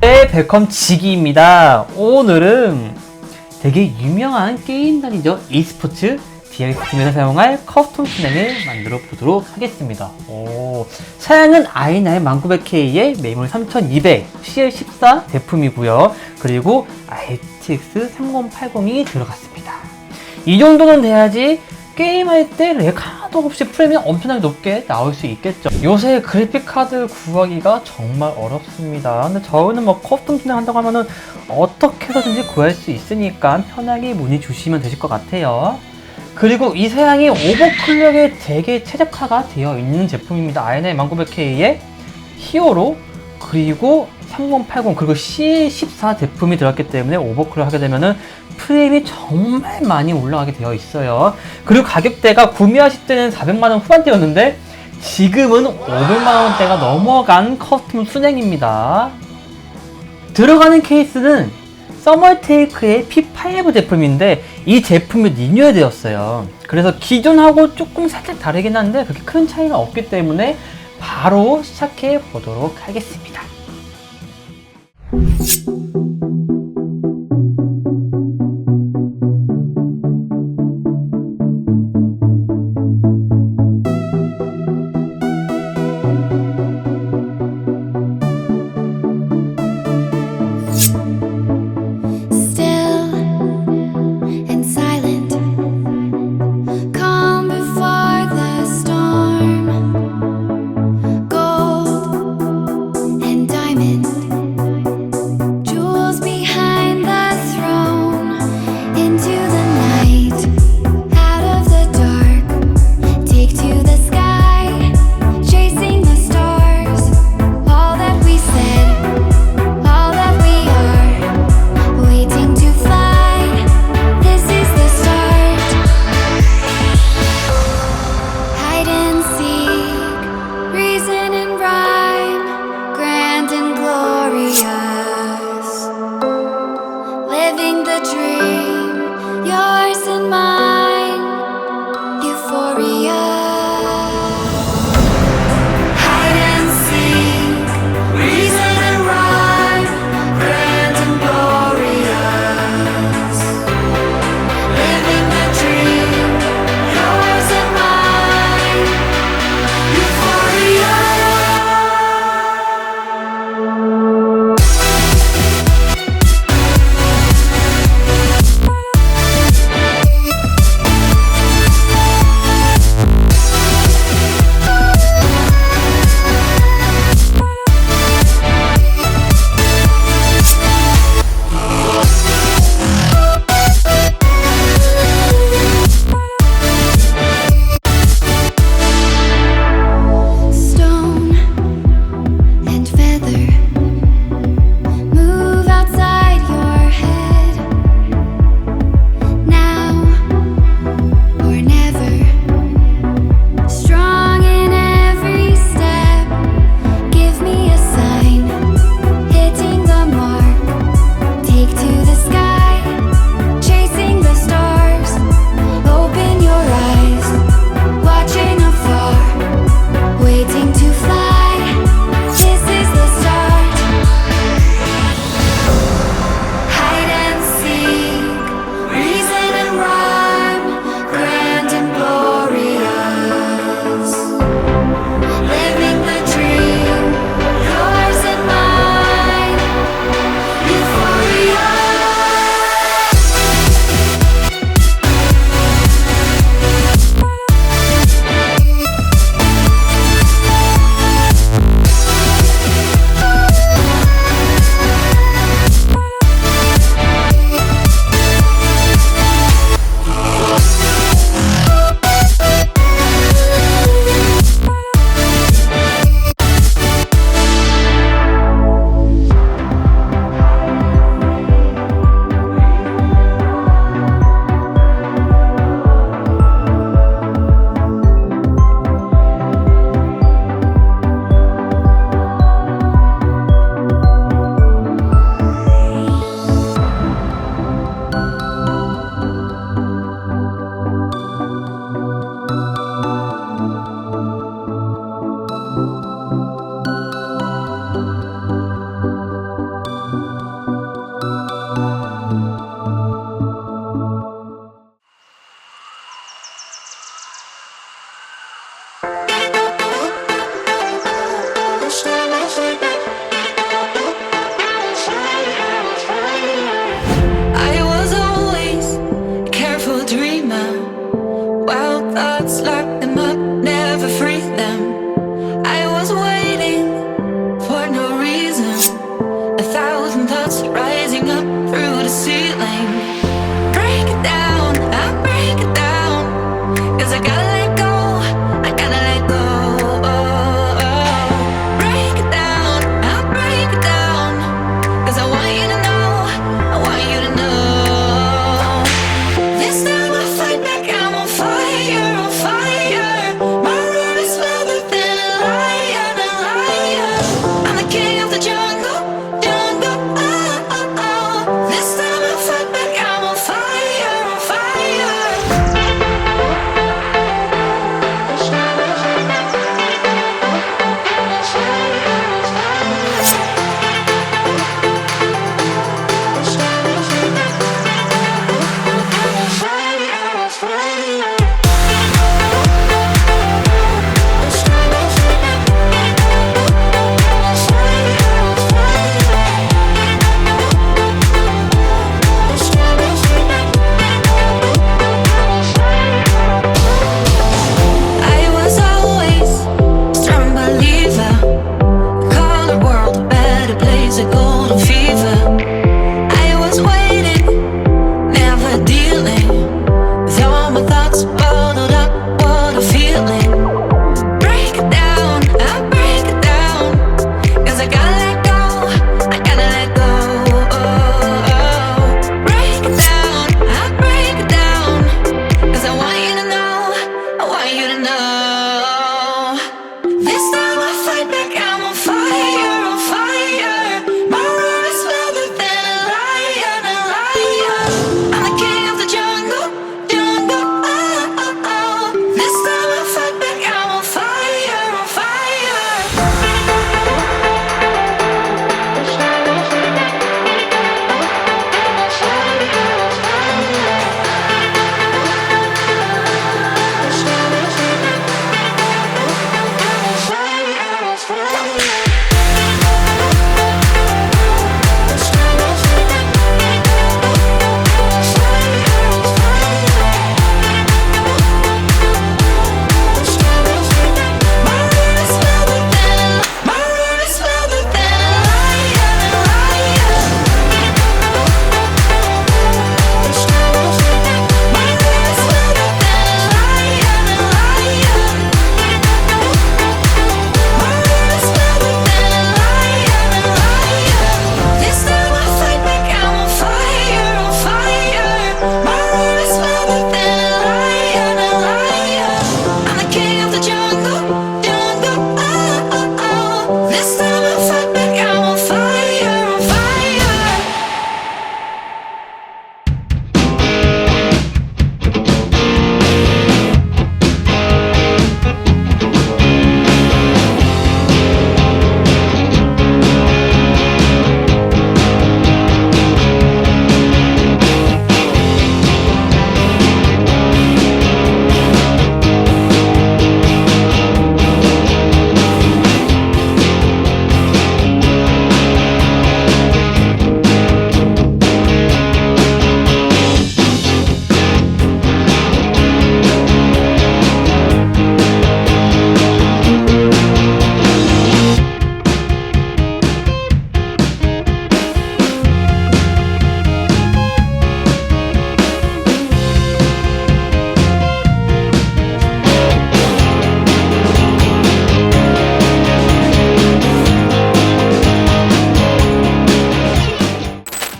네, 벨컴 지기입니다. 오늘은 되게 유명한 게임단이죠. e스포츠 DX팀에서 사용할 커스텀 순행을 만들어 보도록 하겠습니다. 오, 사양은 i9 1900K의 메모리 3200 CL14 제품이고요. 그리고 RTX 3080이 들어갔습니다. 이 정도는 돼야지 게임할 때 렉 하나도 없이 프레임이 엄청나게 높게 나올 수 있겠죠. 요새 그래픽 카드 구하기가 정말 어렵습니다. 근데 저는 뭐 커스텀 진행 한다고 하면은 어떻게 해서든지 구할 수 있으니까 편하게 문의 주시면 되실 것 같아요. 그리고 이 사양이 오버클럭에 되게 최적화가 되어 있는 제품입니다. i9 1900K의 히어로 그리고 3080 그리고 C14 제품이 들어갔기 때문에 오버클럭 하게 되면은 프레임이 정말 많이 올라가게 되어 있어요. 그리고 가격대가 구매하실 때는 400만원 후반대였는데 지금은 500만원대가 넘어간 커스텀 순행입니다. 들어가는 케이스는 서멀테이크의 P5 제품인데 이 제품이 리뉴얼 되었어요. 그래서 기존하고 조금 살짝 다르긴 한데 그렇게 큰 차이가 없기 때문에 바로 시작해 보도록 하겠습니다.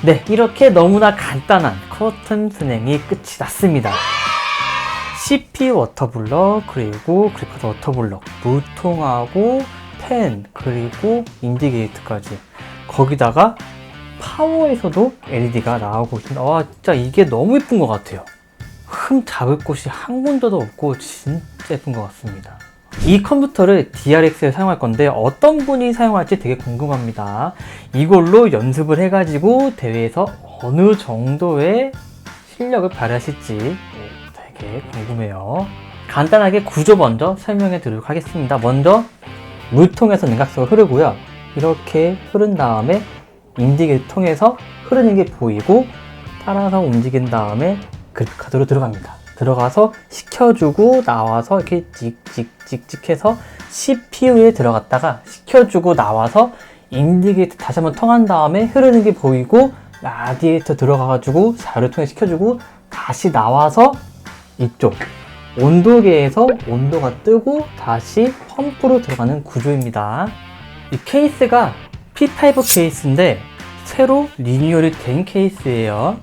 네, 이렇게 너무나 간단한 커튼 스냉이 끝이 났습니다. CP 워터블럭, 그리고 그래파드 워터블럭, 물통하고 펜, 그리고 인디게이트까지. 거기다가 파워에서도 LED가 나오고 있습니다. 와, 진짜 이게 너무 예쁜 것 같아요. 흠 잡을 곳이 한 군데도 없고 진짜 예쁜 것 같습니다. 이 컴퓨터를 DRX에 사용할 건데 어떤 분이 사용할지 되게 궁금합니다. 이걸로 연습을 해가지고 대회에서 어느 정도의 실력을 발휘하실지 되게 궁금해요. 간단하게 구조 먼저 설명해 드리도록 하겠습니다. 먼저 물통에서 냉각수가 흐르고요. 이렇게 흐른 다음에 인디게이트 통해서 흐르는 게 보이고 따라서 움직인 다음에 그래픽 카드로 들어갑니다. 들어가서 식혀주고 나와서 이렇게 찍찍찍찍 해서 CPU에 들어갔다가 식혀주고 나와서 인디게이트 다시 한번 통한 다음에 흐르는 게 보이고 라디에이터 들어가가지고 자료를 통해 식혀주고 다시 나와서 이쪽 온도계에서 온도가 뜨고 다시 펌프로 들어가는 구조입니다. 이 케이스가 P5 케이스인데 새로 리뉴얼이 된 케이스예요.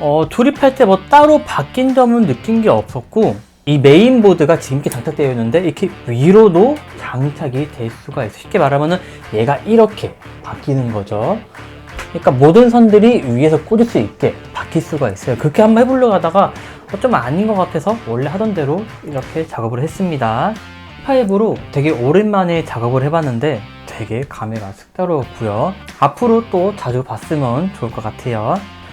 어, 조립할 때 뭐 따로 바뀐 점은 느낀 게 없었고 이 메인보드가 지금 이렇게 장착되어 있는데 이렇게 위로도 장착이 될 수가 있어요. 쉽게 말하면은 얘가 이렇게 바뀌는 거죠. 그러니까 모든 선들이 위에서 꽂을 수 있게 바뀔 수가 있어요. 그렇게 한번 해보려고 하다가 어, 좀 아닌 것 같아서 원래 하던 대로 이렇게 작업을 했습니다. 5로 되게 오랜만에 작업을 해봤는데 되게 감회가 색다르고요. 앞으로 또 자주 봤으면 좋을 것 같아요.